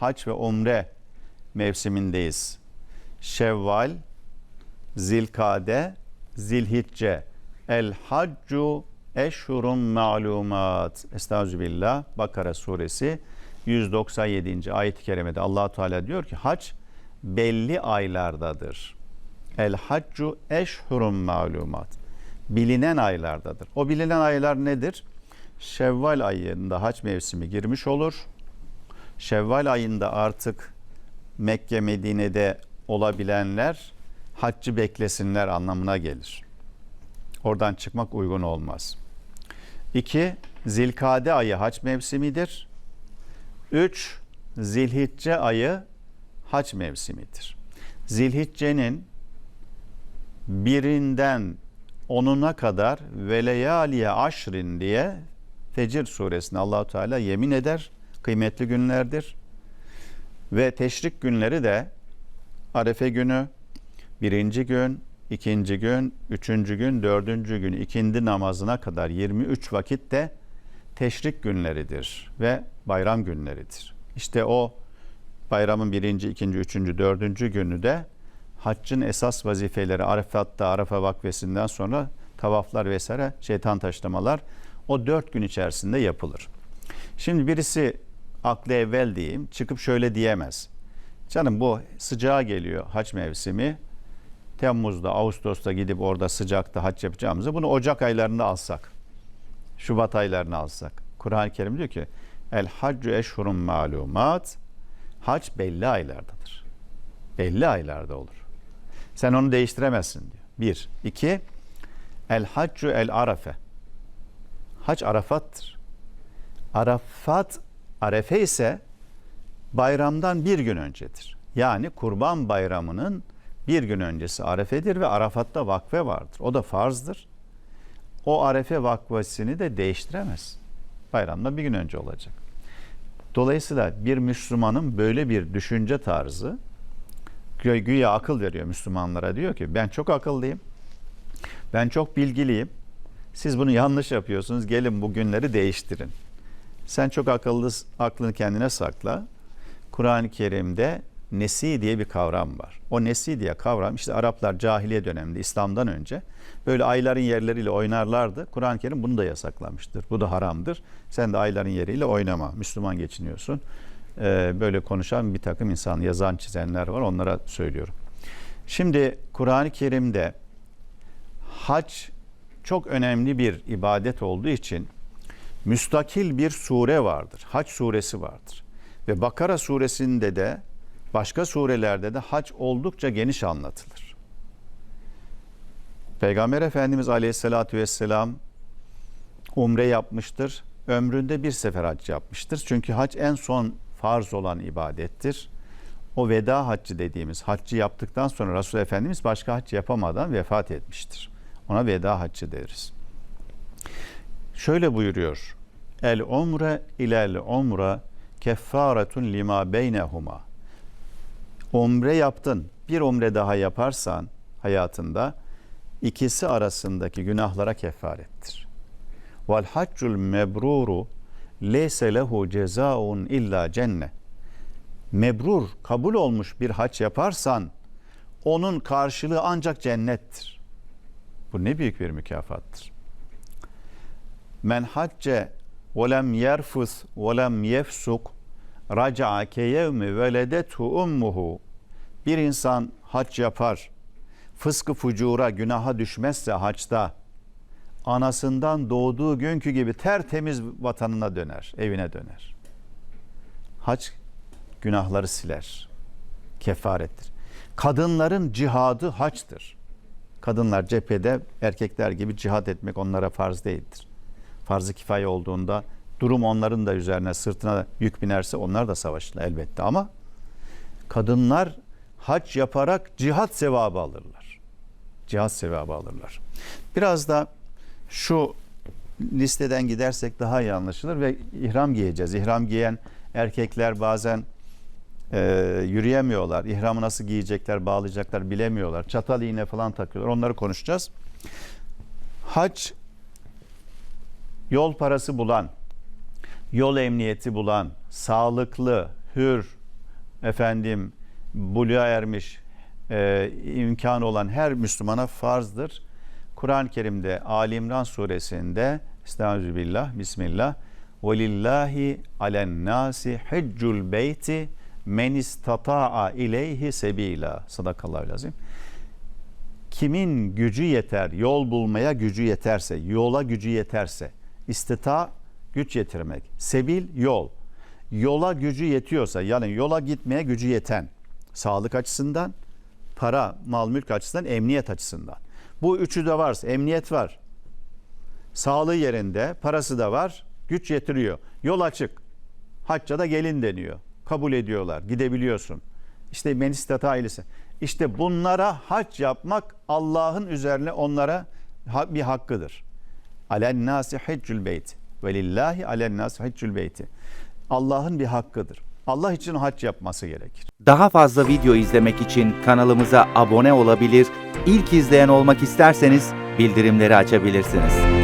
hac ve umre mevsimindeyiz. Şevval, Zilkade, Zilhicce. El haccu eşhurun malumat. Estağfirullah. Bakara suresi 197. ayet-i kerimede allah Teala diyor ki hac belli aylardadır. El haccu eşhurun malumat. Bilinen aylardadır. O bilinen aylar nedir? Şevval ayında hac mevsimi girmiş olur. Şevval ayında artık Mekke Medine'de olabilenler haccı beklesinler anlamına gelir. Oradan çıkmak uygun olmaz. İki, Zilkade ayı hac mevsimidir. Üç, Zilhicce ayı hac mevsimidir. Zilhicce'nin birinden onuna kadar veleyaliye aşrin diye Fecir suresinde Allahu Teala yemin eder. Kıymetli günlerdir. Ve teşrik günleri de Arefe günü, birinci gün, ikinci gün, üçüncü gün, dördüncü gün ikindi namazına kadar 23 vakit de teşrik günleridir ve bayram günleridir. İşte o bayramın birinci, ikinci, üçüncü, dördüncü günü de haccın esas vazifeleri Arafat'ta, Arafa vakfesinden sonra tavaflar vesaire şeytan taşlamalar o dört gün içerisinde yapılır. Şimdi birisi aklı evvel diyeyim çıkıp şöyle diyemez. Canım bu sıcağa geliyor hac mevsimi. Temmuz'da, Ağustos'ta gidip orada sıcakta hac yapacağımızı bunu Ocak aylarında alsak. Şubat aylarını alsak. Kur'an-ı Kerim diyor ki El haccu eşhurun malumat Hac belli aylardadır. Belli aylarda olur. Sen onu değiştiremezsin diyor. Bir. iki El haccu el arafe. Hac Arafat'tır. Arafat, Arefe ise bayramdan bir gün öncedir. Yani Kurban Bayramı'nın bir gün öncesi Arefe'dir ve Arafat'ta vakfe vardır. O da farzdır. O Arefe vakfesini de değiştiremez. Bayramdan bir gün önce olacak. Dolayısıyla bir Müslümanın böyle bir düşünce tarzı gü- güya akıl veriyor Müslümanlara. Diyor ki ben çok akıllıyım. Ben çok bilgiliyim. Siz bunu yanlış yapıyorsunuz. Gelin bu günleri değiştirin. Sen çok akıllı, aklını kendine sakla. Kur'an-ı Kerim'de nesi diye bir kavram var. O nesi diye kavram işte Araplar cahiliye döneminde İslam'dan önce böyle ayların yerleriyle oynarlardı. Kur'an-ı Kerim bunu da yasaklamıştır. Bu da haramdır. Sen de ayların yeriyle oynama. Müslüman geçiniyorsun. Ee, böyle konuşan bir takım insan, yazan, çizenler var. Onlara söylüyorum. Şimdi Kur'an-ı Kerim'de hac çok önemli bir ibadet olduğu için müstakil bir sure vardır. Hac suresi vardır. Ve Bakara suresinde de başka surelerde de hac oldukça geniş anlatılır. Peygamber Efendimiz Aleyhisselatü Vesselam umre yapmıştır. Ömründe bir sefer hac yapmıştır. Çünkü hac en son farz olan ibadettir. O veda haccı dediğimiz haccı yaptıktan sonra Resul Efendimiz başka hac yapamadan vefat etmiştir. Ona veda haccı deriz. Şöyle buyuruyor. El umre ilel umre keffaretun lima beynehuma. Umre yaptın. Bir umre daha yaparsan hayatında ikisi arasındaki günahlara kefarettir. Vel haccul mebruru leyse lehu cezaun illa cennet. Mebrur, kabul olmuş bir hac yaparsan onun karşılığı ancak cennettir. Bu ne büyük bir mükafattır. Men hacce ve lem yerfus ve lem yefsuk raca'a ke yevmi veledetu ummuhu. Bir insan hac yapar, fıskı fucura, günaha düşmezse haçta anasından doğduğu günkü gibi tertemiz vatanına döner, evine döner. Hac günahları siler, kefarettir. Kadınların cihadı haçtır. Kadınlar cephede erkekler gibi cihad etmek onlara farz değildir. Farz-ı kifaye olduğunda durum onların da üzerine sırtına yük binerse onlar da savaşırlar elbette ama kadınlar hac yaparak cihat sevabı alırlar. Cihat sevabı alırlar. Biraz da şu listeden gidersek daha iyi anlaşılır ve ihram giyeceğiz. İhram giyen erkekler bazen e, yürüyemiyorlar. İhramı nasıl giyecekler, bağlayacaklar bilemiyorlar. Çatal iğne falan takıyorlar. Onları konuşacağız. Hac yol parası bulan, yol emniyeti bulan, sağlıklı, hür, efendim buluğa ermiş e, imkanı olan her Müslümana farzdır. Kur'an-ı Kerim'de Ali İmran suresinde Estağfirullah, Bismillah Velillahi alen nasi heccul beyti men istata'a ileyhi sebila. Sadakallahu lazim. Kimin gücü yeter, yol bulmaya gücü yeterse, yola gücü yeterse, istita güç yetirmek, sebil yol. Yola gücü yetiyorsa, yani yola gitmeye gücü yeten, sağlık açısından, para, mal, mülk açısından, emniyet açısından. Bu üçü de varsa, emniyet var, sağlığı yerinde, parası da var, güç yetiriyor. Yol açık. Hacca da gelin deniyor. Kabul ediyorlar. Gidebiliyorsun. İşte menistata ailesi. İşte bunlara hac yapmak Allah'ın üzerine onlara bir hakkıdır. Alen nasi haccül beyt. Ve lillahi alen nasi haccül beyti. Allah'ın bir hakkıdır. Allah için hac yapması gerekir. Daha fazla video izlemek için kanalımıza abone olabilir, ilk izleyen olmak isterseniz bildirimleri açabilirsiniz.